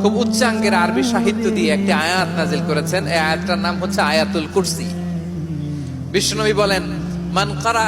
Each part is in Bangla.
খুব উচ্চাঙ্গের আরবি সাহিত্য দিয়ে একটি আয়াত নাজিল করেছেন। এই আয়াতটার নাম হচ্ছে আয়াতুল কুরসি। বিষ্ণুনবী বলেন, মান কারা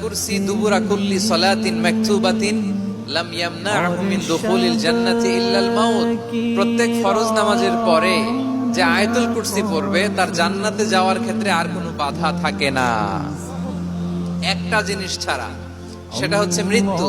কুরসি দুবুরা কুল্লি সালাতিন মাকতুবাতিন লাম ইয়ামনাহু মিন দুখুলিল জান্নাতি ইল্লাল মাউত। প্রত্যেক ফরজ নামাজের পরে যে আয়াতুল কুরসি পড়বে, তার জান্নাতে যাওয়ার ক্ষেত্রে আর কোনো বাধা থাকে না। একটা জিনিস ছাড়া, সেটা হচ্ছে মৃত্যু।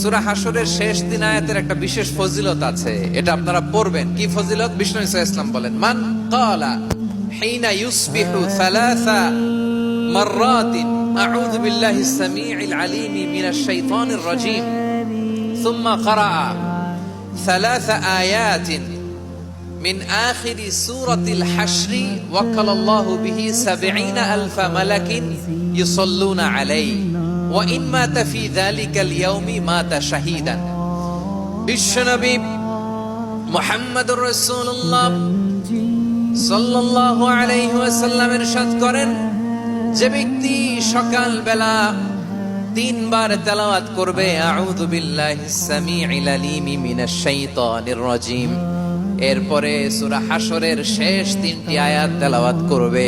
সূরা হাসরের শেষ দিন আয়াতের একটা বিশেষ ফজিলত আছে এটা আপনারা পড়বেন কি ফজিলত বিষ্ণু ইসা ইসলাম বলেন মান ক্বালা حين يصبح ثلاث مرات أعوذ بالله السميع العليم من الشيطان الرجيم ثم قرأ ثلاث آيات من آخر سورة الحشر وكل الله به سبعين ألف ملك يصلون عليه ওয়াইন করেন যে ব্যক্তি সকাল বেলা তিনবার তেলাওয়াত করবে, আউযু বিল্লাহি সামিউল আলিম মিনাশ শাইতানির রাজিম। এরপরে সূরা হাসরের শেষ তিনটি আয়াত তেলাওয়াত করবে।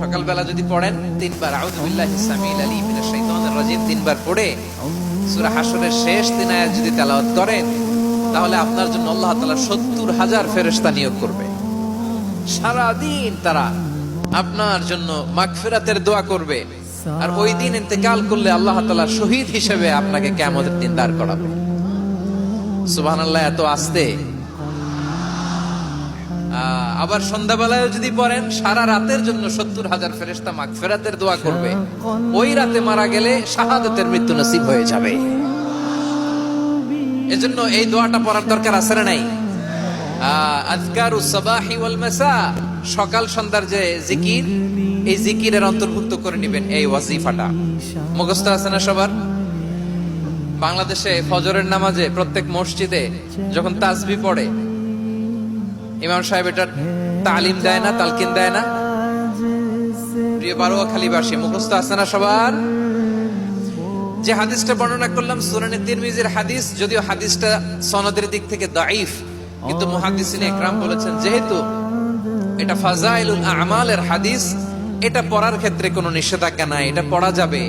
সকালবেলা যদি পড়েন, তিনবার আউযু বিল্লাহি সামিল আলিম মিনাশ শাইতানির রাজিম তিনবার পড়ে সূরা হাশরের শেষ তিন আয়াত যদি তেলাওয়াত করেন, তাহলে আপনার জন্য আল্লাহ তাআলা 70 হাজার ফেরেশতা নিয়োগ করবে। সারা দিন তারা আপনার জন্য মাগফিরাতের দোয়া করবে আর ওই দিন ইন্তেকাল করলে আল্লাহ তাআলা শহীদ হিসেবে আপনাকে কিয়ামতের দিন দাঁড় করাবে। সুবহানাল্লাহ, এত আস্তে আবার সন্ধ্যাবেলায় যদি পড়েন সারা রাতের জন্য সত্তর হাজার ফেরেস্তা মাগফিরাতের দোয়া করবে। ওই রাতে মারা গেলে শাহাদতের মৃত্যু নসিব হয়ে যাবে। এজন্য এই দোয়াটা পড়ার দরকার আছে না নাই? আজকারু সাবাহি ওয়াল মাসা। সকাল সন্ধ্যার যে জিকির এই জিকিরের অন্তর্ভুক্ত করে নেবেন এই ওয়াজিফাটা। মুখস্থ আছে না সবার? বাংলাদেশে ফজরের নামাজে প্রত্যেক মসজিদে যখন তাসবি পড়ে ইমাম সাহেব এটা তালিম দেয় না, তালকিন দেয় না। প্রিয় বারোয়া খালিবাসী মুখস্থ আছে না সবার? যে হাদিসটা বর্ণনা করলাম, সুরানে তিরমিজির হাদিস, যদিও হাদিসটা সনদের দিক থেকে দাইফ কিন্তু মুহাদ্দিসিন একরাম বলেছেন, যেহেতু এটা ফাজাইলুল আমালের হাদিস, এটা পড়ার ক্ষেত্রে কোনো নিষেধাজ্ঞা নাই, এটা পড়া যাবে।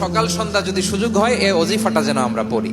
সকাল সন্ধ্যা যদি সুযোগ হয়, এ অজিফাটা যেন আমরা পড়ি।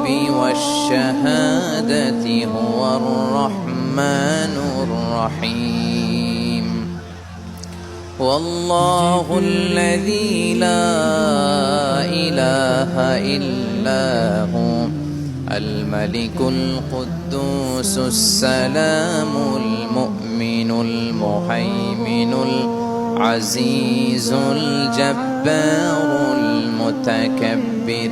والشهادة هو الرحمن الرحيم. والله الذي لا إله إلا هو الملك القدوس السلام المؤمن المهيمن العزيز الجبار المتكبر.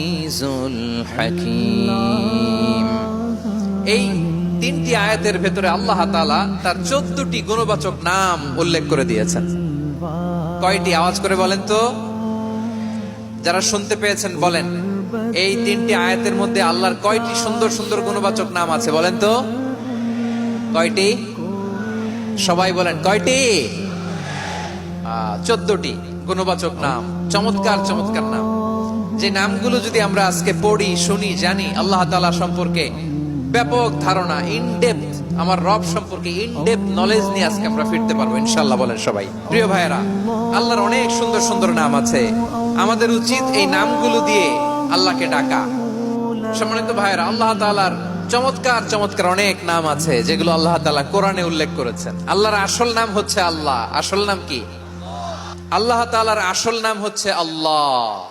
আজিজুল হাকিম এই তিনটি আয়াতের ভেতরে আল্লাহ তালা তার চোদ্দটি গুণবাচক নাম উল্লেখ করে দিয়েছেন। কয়টি আওয়াজ করে বলেন তো? যারা শুনতে পেয়েছেন বলেন, এই তিনটি আয়াতের মধ্যে আল্লাহর কয়টি সুন্দর সুন্দর গুণবাচক নাম আছে বলেন তো? কয়টি? সবাই বলেন, কয়টি? চোদ্দটি গুণবাচক নাম, চমৎকার চমৎকার নাম। যে নামগুলো যদি আমরা আজকে পড়ি, শুনি, জানি, আল্লাহ তাআলা সম্পর্কে ব্যাপক ধারণা ইনডেপথ আমার রব সম্পর্কে ইনডেপথ নলেজ নিয়ে আজকে আমরা ফিরতে পারব, ইনশাআল্লাহ বলেন সবাই। প্রিয় ভাইয়েরা, আল্লাহর অনেক সুন্দর সুন্দর নাম আছে। আমাদের উচিত এই নামগুলো দিয়ে আল্লাহকে ডাকা। সম্মানিত ভাইয়েরা, আল্লাহ তাআলার চমৎকার চমৎকার অনেক নাম আছে, যেগুলো আল্লাহ তাআলা কোরআনে উল্লেখ করেছেন। আল্লাহর আসল নাম হচ্ছে আল্লাহ। আসল নাম কি? আল্লাহ তাআলার আসল নাম হচ্ছে আল্লাহ।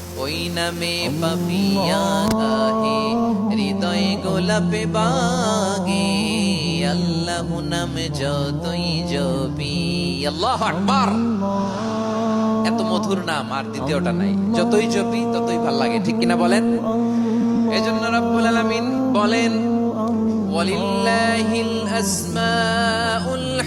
হৃদয় গোলাপে বাগে। আল্লাহ নাম যতই আল্লাহ আকবার। এত মধুর নাম আর দ্বিতীয়টা নাই। যতই জপি, ততই ভালো লাগে। ঠিক কিনা বলেন? এই জন্য রব্বুল আলামিন বলেন, ওয়ালিল্লাহিল আসমাউল